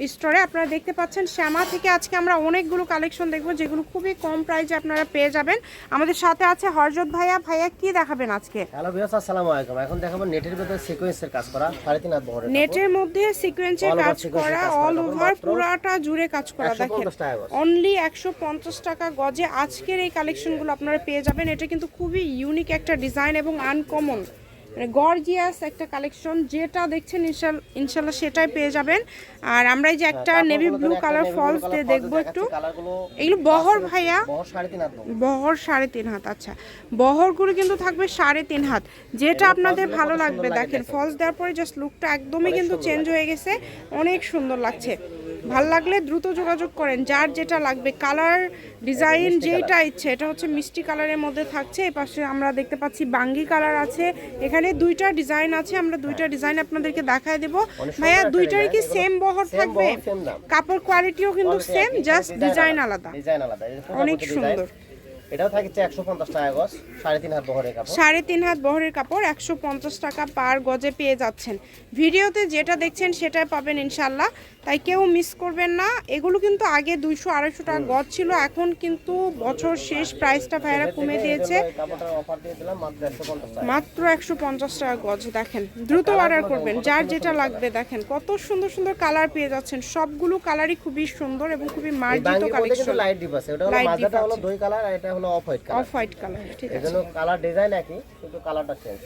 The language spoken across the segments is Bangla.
স্টোরে আপনারা দেখতে পাচ্ছেন শ্যামা থেকে আজকে আমরা অনেকগুলো কালেকশন দেখব যেগুলো খুবই কম প্রাইসে আপনারা পেয়ে যাবেন। আমাদের সাথে আছে হরজত ভাইয়া। ভাইয়া কি দেখাবেন আজকে? হ্যালো ভিউয়ার্স আসসালামু আলাইকুম। এখন দেখাবো নেটের ভিতরে সিকোয়েন্সের কাজ করা সাড়ে তিন হাত বহরের নেটের মধ্যে সিকোয়েন্সের কাজ করা অল ওভার পুরাটা জুড়ে কাজ করা দেখেন। অনলি একশো পঞ্চাশ টাকা গজে আজকের এই কালেকশনগুলো আপনারা পেয়ে যাবেন। এটা কিন্তু খুবই ইউনিক একটা ডিজাইন এবং আনকমন মানে গর্জিয়াস একটা কালেকশন যেটা দেখছেন ইনশাল- ইনশাল্লাহ সেটাই পেয়ে যাবেন। আর আমরা এই যে একটা নেভি ব্লু কালার ফলস দিয়ে দেখব একটু। এগুলো বহর ভাইয়া। বহর সাড়ে তিন হাত বহর। বহর সাড়ে তিন হাত আচ্ছা। বহরগুলো কিন্তু থাকবে সাড়ে তিন হাত। যেটা আপনাদের ভালো লাগবে দেখেন। ফলস দেওয়ার পরে জাস্ট লুকটা একদমই কিন্তু চেঞ্জ হয়ে গেছে। অনেক সুন্দর লাগছে। ভালো লাগলে দ্রুত যোগাযোগ করেন যার যেটা লাগবে। কালার ডিজাইন যেটা ইচ্ছে এটা হচ্ছে মিষ্টি কালারের মধ্যে থাকছে। এই পাশে আমরা দেখতে পাচ্ছি বাঙ্গি কালার আছে। এখানে দুইটা ডিজাইন আছে আমরা দুইটা ডিজাইন আপনাদেরকে দেখায় দেব। ভাইয়া একটা দুইটারই কি সেম বহর থাকবে। কাপড় কোয়ালিটিও কিন্তু সেম জাস্ট ডিজাইন আলাদা। অনেক সুন্দর। এটাও থাকছে টাকা গজ হাত বহরের কাপড়। হাত বহরের টাকা পার গজে পেয়ে যাচ্ছেন। ভিডিওতে যেটা দেখছেন সেটাই পাবেন ইনশাল্লাহ। তাই কেউ মিস করবেন না। এগুলো কিন্তু আগে দুইশো আড়াইশো টাকা গজ ছিল। এখন কিন্তু বছর শেষ প্রাইসটা ভাইরা কমে দিয়েছে। মাত্র একশো পঞ্চাশ টাকা গজ দেখেন। দ্রুত অর্ডার করবেন যার যেটা লাগবে দেখেন। কত সুন্দর সুন্দর কালার পেয়ে যাচ্ছেন। সবগুলো কালারই খুবই সুন্দর এবং খুবই মার্জিত কালেকশন লাইট ডিপ আছে ওটা হলো মাঝাটা হলো দুই কালার আর এটা হলো off white colour off white colour ঠিক আছে। জন্য কালার ডিজাইন একই কিন্তু কালারটা চেঞ্জ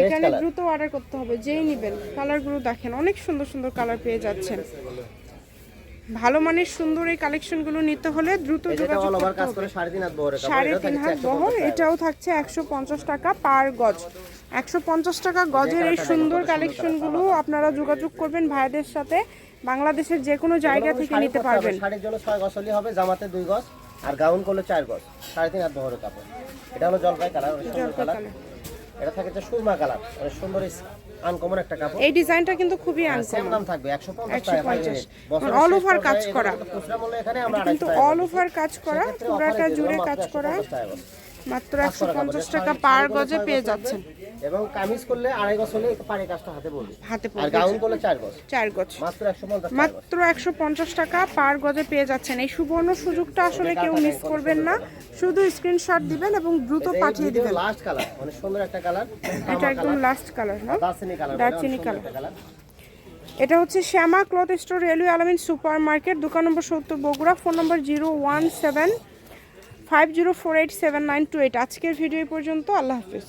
এখানে দ্রুত অর্ডার করতে হবে যেই নেবেন। কালারগুলো দেখেন অনেক সুন্দর সুন্দর কালার পেয়ে যাচ্ছেন। ভালো মানের সুন্দর এই কালেকশনগুলো নিতে হলে দ্রুত যোগাযোগ করতে সাড়ে তিন হাত বহরের কাপড় সাড়ে এটাও তিন থাকছে হাত 150 বহর এটাও থাকছে একশো পঞ্চাশ টাকা পার গজ। একশো পঞ্চাশ টাকা গজের এই সুন্দর কালেকশনগুলো আপনারা যোগাযোগ করবেন ভাইদের সাথে। বাংলাদেশের যে কোনো জায়গা থেকে নিতে পারবেন। শাড়ির জন্য ছয় গজ হবে জামাতে দুই গজ আর গাউন করলে চার গজ সাড়ে তিন হাত বহরের কাপড় এটা হলো জলপাই কালার সুন্দর কালার। এটা থাকে যে সুরমা কালার অনেক সুন্দর আনকমন একটা কাপড়। এই ডিজাইনটা কিন্তু খুবই আনকমন দাম থাকবে একশো পঞ্চাশ 150 টাকা অল শেষ over কাজ করা। খুচরা মূল্য এখানে আমরা কিন্তু অল ওভার কাজ করা পুরাটা জুড়ে কাজ মাত্র করা 150। মাত্র কাজ একশো করা কাপড়, পঞ্চাশ যেটা টাকা পার গজে পেয়ে যাচ্ছেন। এবং কামিজ করলে আড়াই গজ হলে পাড়ি কাজটা হাতে বলবে হাতে আর পড়বে। গাউন করলে চার গজ। চার গজ। মাত্র একশো পঞ্চাশ টাকা গজ। মাত্র একশো পঞ্চাশ টাকা পার গজে পেয়ে যাচ্ছেন। এই সুবর্ণ সুযোগটা আসলে কেউ মিস করবেন না। শুধু স্ক্রিনশট দিবেন এবং দ্রুত পাঠিয়ে দিবেন। লাস্ট কালার অনেক সুন্দর একটা কালার এটা একদম লাস্ট কালার না দারচিনি কালার দারচিনি কালার এটা হচ্ছে Shyama cloth store railway Almin super market দোকান নম্বর সত্তর বগুড়া ফোন নম্বর zero one seven five zero four eight seven nine two eight. আজকের ভিডিও পর্যন্ত আল্লাহ হাফিজ।